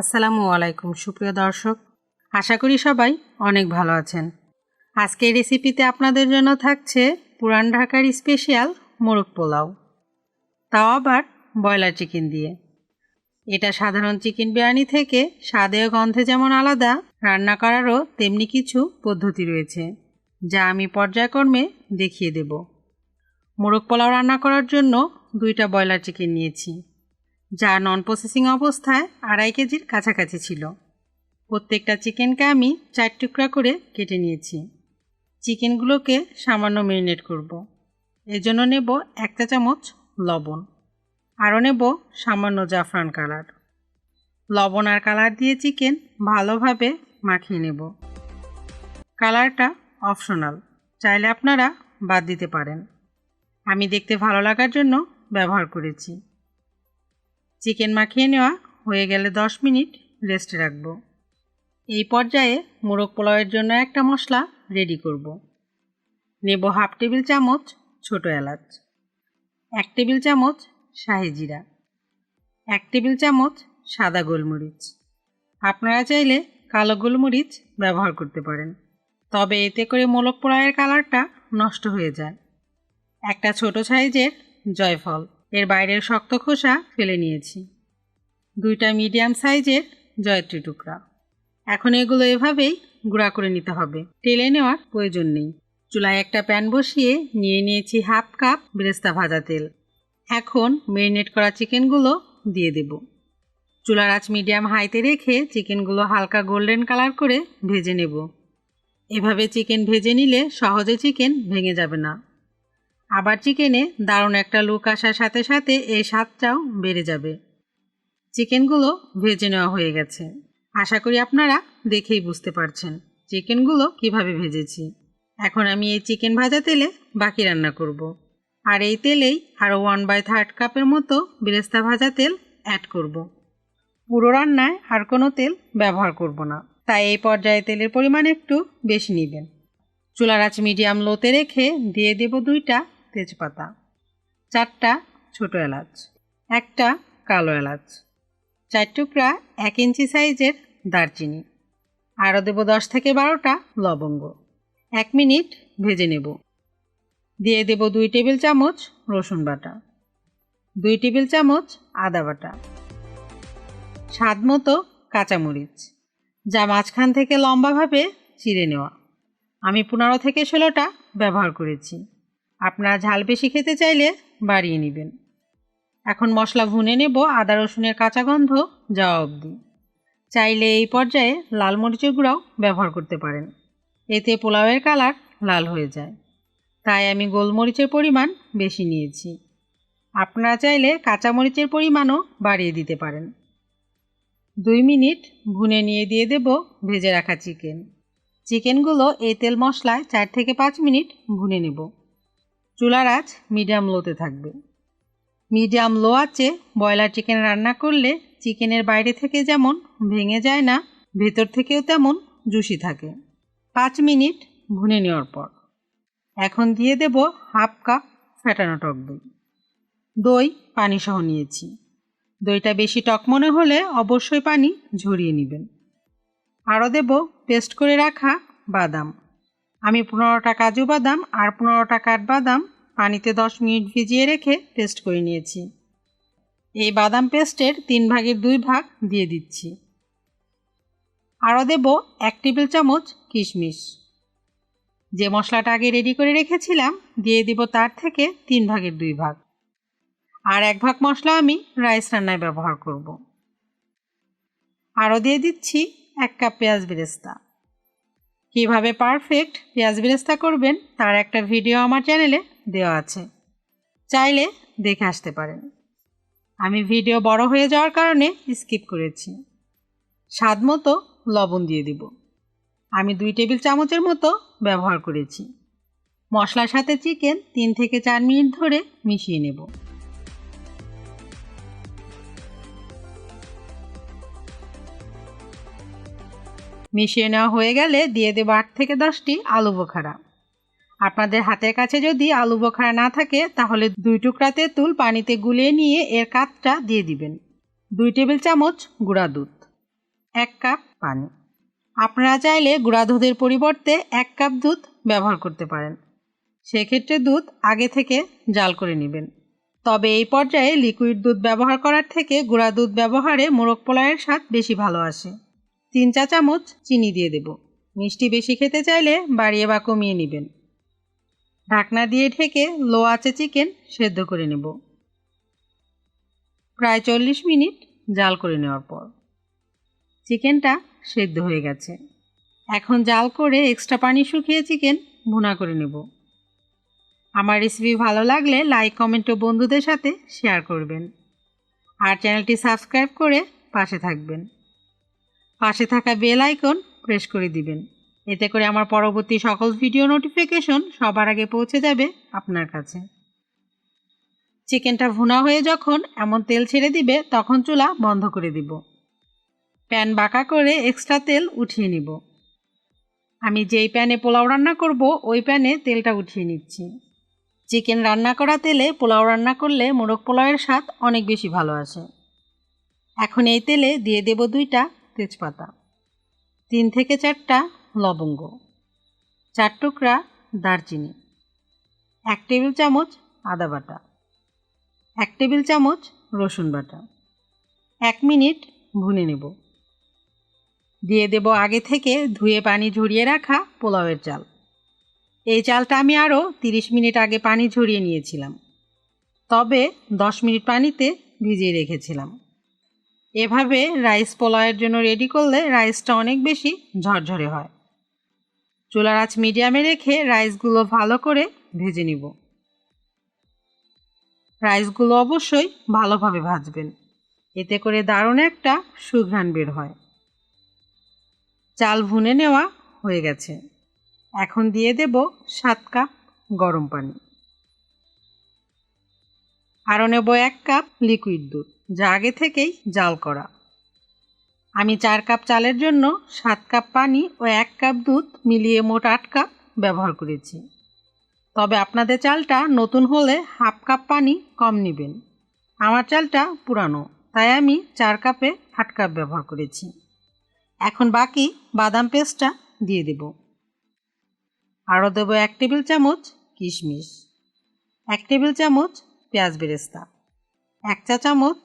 আসসালামু আলাইকুম, সুপ্রিয় দর্শক। আশা করি সবাই অনেক ভালো আছেন। আজকের রেসিপিতে আপনাদের জন্য থাকছে পুরান ঢাকার স্পেশাল মোরগ পোলাও, তাও আবার ব্রয়লার চিকেন দিয়ে। এটা সাধারণ চিকেন বিরিয়ানি থেকে স্বাদে গন্ধে যেমন আলাদা, রান্না করারও তেমনি কিছু পদ্ধতি রয়েছে, যা আমি পর্যায়ক্রমে দেখিয়ে দেব। মোরগ পোলাও রান্না করার জন্য দুইটা ব্রয়লার চিকেন নিয়েছি। যা নন প্রসেসিং অবস্থায় আড়াই কেজির কাছাকাছি ছিল। প্রত্যেকটা চিকেনকে আমি চার টুকরা করে কেটে নিয়েছি। চিকেনগুলোকে সামান্য মেরিনেট করব। জন্য নেব এক চা চামচ লবণ। আরও নেব সামান্য জাফরান কালার। লবণ আর কালার দিয়ে চিকেন ভালোভাবে মাখিয়ে নেব। কালারটা অপশনাল, চাইলে আপনারা বাদ দিতে পারেন। আমি দেখতে ভালো লাগার জন্য ব্যবহার করেছি। চিকেন মাখিয়ে নেওয়া হয়ে গেলে 10 মিনিট রেস্টে রাখব। এই পর্যায়ে মোরগ পোলাওয়ের জন্য একটা মশলা রেডি করব। নেব হাফ টেবিল চামচ ছোট এলাচ, এক টেবিল চামচ শাহি জিরা, এক টেবিল চামচ সাদা গোলমরিচ। আপনারা চাইলে কালো গোলমরিচ ব্যবহার করতে পারেন, তবে এতে করে মোরগ পোলাওয়ের কালারটা নষ্ট হয়ে যায়। একটা ছোট সাইজের জয়ফল। এর বাইরের শক্ত খোসা ফেলে নিয়েছি। দুইটা মিডিয়াম সাইজের জয়ত্রী টুকরা। এখন এগুলো এভাবেই গুঁড়া করে নিতে হবে। টেলে নেওয়ার প্রয়োজন নেই। চুলায় একটা প্যান বসিয়ে নিয়ে নিয়েছি হাফ কাপ বেরেস্তা ভাজা তেল। এখন মেরিনেট করা চিকেনগুলো দিয়ে দেব। চুলার আঁচ মিডিয়াম হাইতে রেখে চিকেনগুলো হালকা গোল্ডেন কালার করে ভেজে নেব। এভাবে চিকেন ভেজে নিলে সহজে চিকেন ভেঙে যাবে না। আবার চিকেনে দারুণ একটা লুক আসার সাথে সাথে এই স্বাদটাও বেড়ে যাবে। চিকেনগুলো ভেজে নেওয়া হয়ে গেছে। আশা করি আপনারা দেখেই বুঝতে পারছেন চিকেনগুলো কীভাবে ভেজেছি। এখন আমি এই চিকেন ভাজা তেলে বাকি রান্না করব। আর এই তেলেই আরও ওয়ান বাই থার্ড কাপের মতো বেরেস্তা ভাজা তেল অ্যাড করব। পুরো রান্নায় আর কোনো তেল ব্যবহার করব না। তাই এই পর্যায়ে তেলের পরিমাণ একটু বেশি নেবেন। চুলার আঁচ মিডিয়াম লোতে রেখে দিয়ে দেব দুইটা তেজপাতা, চারটা ছোট এলাচ, একটা কালো এলাচ, চার টুকরা এক ইঞ্চি সাইজের দারচিনি, আরও দেবো দশ থেকে বারোটা লবঙ্গ। এক মিনিট ভেজে নেব। দিয়ে দেব দুই টেবিল চামচ রসুন বাটা, দুই টেবিল চামচ আদা বাটা, স্বাদ মতো কাঁচামরিচ, যা মাঝখান থেকে লম্বাভাবে চিড়ে নেওয়া। আমি পনেরো থেকে ষোলোটা ব্যবহার করেছি। আপনারা ঝাল বেশি খেতে চাইলে বাড়িয়ে নেবেন। এখন মশলা ভুনে নেব, আদা, রসুনের কাঁচা গন্ধ যাওয়া অবধি। চাইলে এই পর্যায়ে লাল মরিচের গুঁড়াও ব্যবহার করতে পারেন। এতে পোলাওয়ের কালার লাল হয়ে যায়। তাই আমি গোলমরিচের পরিমাণ বেশি নিয়েছি। আপনারা চাইলে কাঁচামরিচের পরিমাণও বাড়িয়ে দিতে পারেন। দুই মিনিট ভুনে নিয়ে দিয়ে দেব ভেজে রাখা চিকেন। চিকেনগুলো এই তেল মশলায় চার থেকে পাঁচ মিনিট ভুনে নেব। চুলার আঁচ মিডিয়াম লোতে থাকবে। মিডিয়াম লো আছে ব্রয়লার চিকেন রান্না করলে চিকেনের বাইরে থেকে যেমন ভেঙে যায় না, ভেতর থেকেও তেমন জুসি থাকে। পাঁচ মিনিট ভুনে নেওয়ার পর এখন দিয়ে দেব হাফ কাপ ফ্যাটানো টক দই। দই পানি সহ নিয়েছি। দইটা বেশি টক মনে হলে অবশ্যই পানি ঝরিয়ে নেবেন। আরও দেব পেস্ট করে রাখা বাদাম। আমি পনেরোটা কাজু বাদাম আর পনেরোটা কাঠবাদাম পানিতে দশ মিনিট ভিজিয়ে রেখে পেস্ট করে নিয়েছি। এই বাদাম পেস্টের তিন ভাগের দুই ভাগ দিয়ে দিচ্ছি। আরও দেব এক টেবিল চামচ কিশমিশ। যে মশলাটা আগে রেডি করে রেখেছিলাম, দিয়ে দিব তার থেকে তিন ভাগের দুই ভাগ। আর এক ভাগ মশলা আমি রাইস রান্নায় ব্যবহার করব। আরও দিয়ে দিচ্ছি এক কাপ পেঁয়াজ বেরেস্তা। কীভাবে পারফেক্ট পেঁয়াজ বেরেস্তা করবেন, তার একটা ভিডিও আমার চ্যানেলে দেওয়া আছে। চাইলে দেখে আসতে পারেন। আমি ভিডিও বড় হয়ে যাওয়ার কারণে স্কিপ করেছি। স্বাদ মতো লবণ দিয়ে দিব। আমি দুই টেবিল চামচের মতো ব্যবহার করেছি। মশলার সাথে চিকেন তিন থেকে চার মিনিট ধরে মিশিয়ে নেব। মিশিয়ে নেওয়া হয়ে গেলে দিয়ে দেবো আট থেকে দশটি আলু বোখারা। আপনাদের হাতের কাছে যদি আলু বোখারা না থাকে, তাহলে দুই টুকরা তেঁতুল পানিতে গুলিয়ে নিয়ে এর কাতটা দিয়ে দিবেন। দুই টেবিল চামচ গুঁড়া দুধ, এক কাপ পানি। আপনারা চাইলে গুঁড়া দুধের পরিবর্তে এক কাপ দুধ ব্যবহার করতে পারেন। সেক্ষেত্রে দুধ আগে থেকে জাল করে নেবেন। তবে এই পর্যায়ে লিকুইড দুধ ব্যবহার করার থেকে গুঁড়া দুধ ব্যবহারে মোরগ পোলাওয়ের স্বাদ বেশি ভালো আসে। তিন চা চামচ চিনি দিয়ে দেব। মিষ্টি বেশি খেতে চাইলে বাড়িয়ে বা কমিয়ে নেবেন। ঢাকনা দিয়ে ঢেকে লো আঁচে চিকেন সেদ্ধ করে নেব। প্রায় চল্লিশ মিনিট জাল করে নেওয়ার পর। চিকেনটা সেদ্ধ হয়ে গেছে। এখন জাল করে এক্সট্রা পানি শুকিয়ে চিকেন ভুনা করে নেব। আমার রেসিপি ভালো লাগলে লাইক, কমেন্ট ও বন্ধুদের সাথে শেয়ার করবেন। আর চ্যানেলটি সাবস্ক্রাইব করে পাশে থাকবেন। পাশে থাকা বেল আইকন প্রেস করে দিবেন। এতে করে আমার পরবর্তী সকল ভিডিও নোটিফিকেশন সবার আগে পৌঁছে যাবে আপনার কাছে। চিকেনটা ভুনা হয়ে যখন এমন তেল ছেড়ে দিবে, তখন চুলা বন্ধ করে দিব। প্যান বাঁকা করে এক্সট্রা তেল উঠিয়ে নিব। আমি যেই প্যানে পোলাও রান্না করব, ওই প্যানে তেলটা উঠিয়ে নিচ্ছি। চিকেন রান্না করা তেলে পোলাও রান্না করলে মোরগ পোলাওয়ের স্বাদ অনেক বেশি ভালো আসে। এখন এই তেলে দিয়ে দেব দুইটা তেজপাতা। তিন থেকে চারটা লবঙ্গ। চার টুকরা দারচিনি। এক টেবিল চামচ আদা বাটা। এক টেবিল চামচ রসুন বাটা। এক মিনিট ভুনে নেব। দিয়ে দেব আগে থেকে ধুয়ে পানি ঝরিয়ে রাখা পোলাওয়ের চাল। এই চালটা আমি আরও তিরিশ মিনিট আগে পানি ঝরিয়ে নিয়েছিলাম। তবে দশ মিনিট পানিতে ভিজিয়ে রেখেছিলাম। এভাবে রাইস পোলাওয়ের জন্য রেডি করলে রাইসটা অনেক বেশি ঝরঝরে হয়। চুলার আঁচ মিডিয়ামে রেখে রাইসগুলো ভালো করে ভেজে নিব। রাইসগুলো অবশ্যই ভালোভাবে ভাজবেন। এতে করে দারুণ একটা সুঘ্রাণ বের হয়। চাল ভুনে নেওয়া হয়ে গেছে। এখন দিয়ে দেব সাত কাপ গরম পানি। আরও নেব এক কাপ লিকুইড দুধ, যা আগে থেকেই জাল করা। আমি চার কাপ চালের জন্য সাত কাপ পানি ও এক কাপ দুধ মিলিয়ে মোট আট কাপ ব্যবহার করেছি। তবে আপনাদের চালটা নতুন হলে হাফ কাপ পানি কম নেবেন। আমার চালটা পুরানো, তাই আমি চার কাপে আট কাপ ব্যবহার করেছি। এখন বাকি বাদাম পেস্টটা দিয়ে দেব। আরও দেবো এক টেবিল চামচ কিশমিশ। এক টেবিল চামচ পেঁয়াজ বেরেস্তা, এক চা চামচ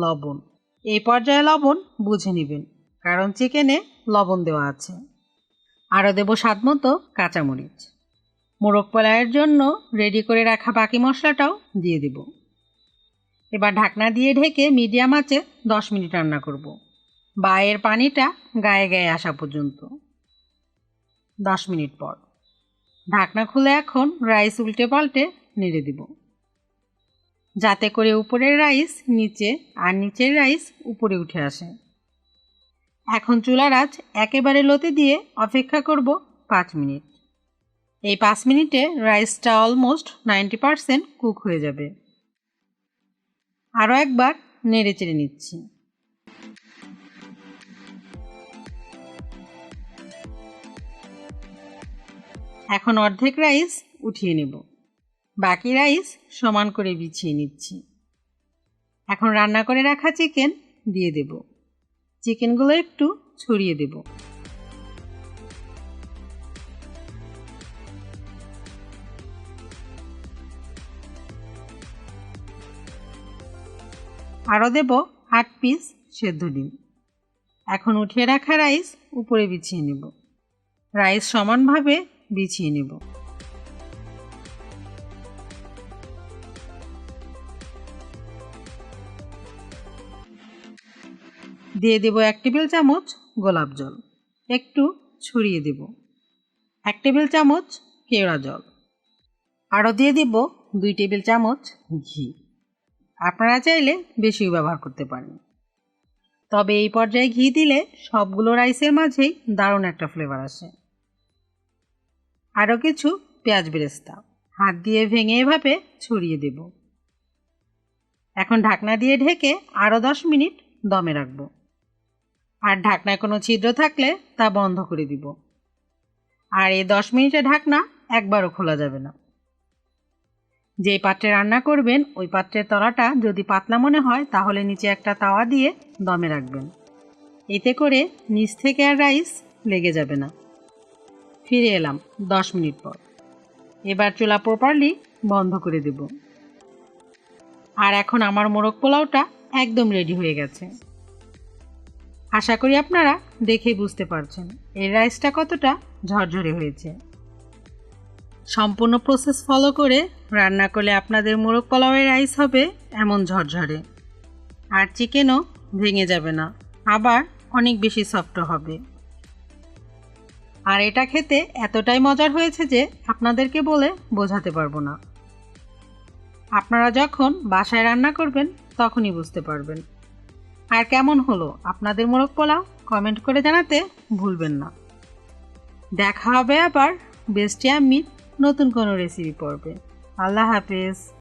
লবণ। এই পর্যায়ে লবণ বুঝে নেবেন, কারণ চিকেনে লবণ দেওয়া আছে। আরও দেবো স্বাদ মতো কাঁচামরিচ। মোরগ পোলাওয়ের জন্য রেডি করে রাখা বাকি মশলাটাও দিয়ে দেব। এবার ঢাকনা দিয়ে ঢেকে মিডিয়াম আঁচে দশ মিনিট রান্না করব। বা এর পানিটা গায়ে গায়ে আসা পর্যন্ত। দশ মিনিট পর। ঢাকনা খুলে এখন রাইস উল্টে পাল্টে নেড়ে দিব। যাতে করে উপরের রাইস নিচে আর নিচের রাইস উপরে উঠে আসে। এখন চুলার আঁচ একেবারে লোতে দিয়ে অপেক্ষা করব পাঁচ মিনিট। এই পাঁচ মিনিটে রাইসটা অলমোস্ট নাইনটি পারসেন্ট কুক হয়ে যাবে। আরও একবার নেড়ে চেড়ে নিচ্ছি। এখন অর্ধেক রাইস উঠিয়ে নেব। বাকি রাইস সমান করে বিছিয়ে নিচ্ছি। এখন রান্না করে রাখা চিকেন দিয়ে দেব। চিকেনগুলো একটু ছড়িয়ে দেব। আরও দেব আট পিস সেদ্ধ ডিম। এখন উঠিয়ে রাখা রাইস উপরে বিছিয়ে নেব। রাইস সমানভাবে বিছিয়ে নেব। দিয়ে দেব এক টেবিল চামচ গোলাপ জল। একটু ছড়িয়ে দেব। এক টেবিল চামচ কেওড়া জল। আরও দিয়ে দিব দুই টেবিল চামচ ঘি। আপনারা চাইলে বেশিও ব্যবহার করতে পারেন। তবে এই পর্যায়ে ঘি দিলে সবগুলো রাইসের মাঝেই দারুণ একটা ফ্লেভার আসে। আরও কিছু পেঁয়াজ বেরেস্তা। হাত দিয়ে ভেঙে এভাবে ছড়িয়ে দেব। এখন ঢাকনা দিয়ে ঢেকে আরও দশ মিনিট দমে রাখব। আর ঢাকনায় কোনো ছিদ্র থাকলে তা বন্ধ করে দিব। আর এই দশ মিনিটে ঢাকনা একবারও খোলা যাবে না। যেই পাত্রে রান্না করবেন, ওই পাত্রের তলাটা যদি পাতলা মনে হয়, তাহলে নিচে একটা তাওয়া দিয়ে দমে রাখবেন। এতে করে নিচ থেকে আর রাইস লেগে যাবে না। ফিরে এলাম দশ মিনিট পর। এবার চুলা প্রপারলি বন্ধ করে দেব। আর এখন আমার মোরগ পোলাওটা একদম রেডি হয়ে গেছে। আশা করি আপনারা দেখেই বুঝতে পারছেন। এই রাইসটা কতটা ঝরঝরে হয়েছে। সম্পূর্ণ প্রসেস ফলো করে রান্না করলে আপনাদের মোরগ পোলাওয়ের রাইস হবে এমন ঝরঝরে। আর চিকেনও ভেঙে যাবে না, আবার অনেক বেশি সফট হবে। আর এটা খেতে এতটাই মজার হয়েছে যে আপনাদেরকে বলে বোঝাতে পারব না। আপনারা যখন বাসায় রান্না করবেন, তখনই বুঝতে পারবেন। আর কেমন হলো? আপনাদের মোরগ পোলাও? কমেন্ট করে জানাতে ভুলবেন না। দেখা হবে আবার, বেস্টি আমি নতুন কোনো রেসিপি পড়বে আল্লাহ হাফেজ।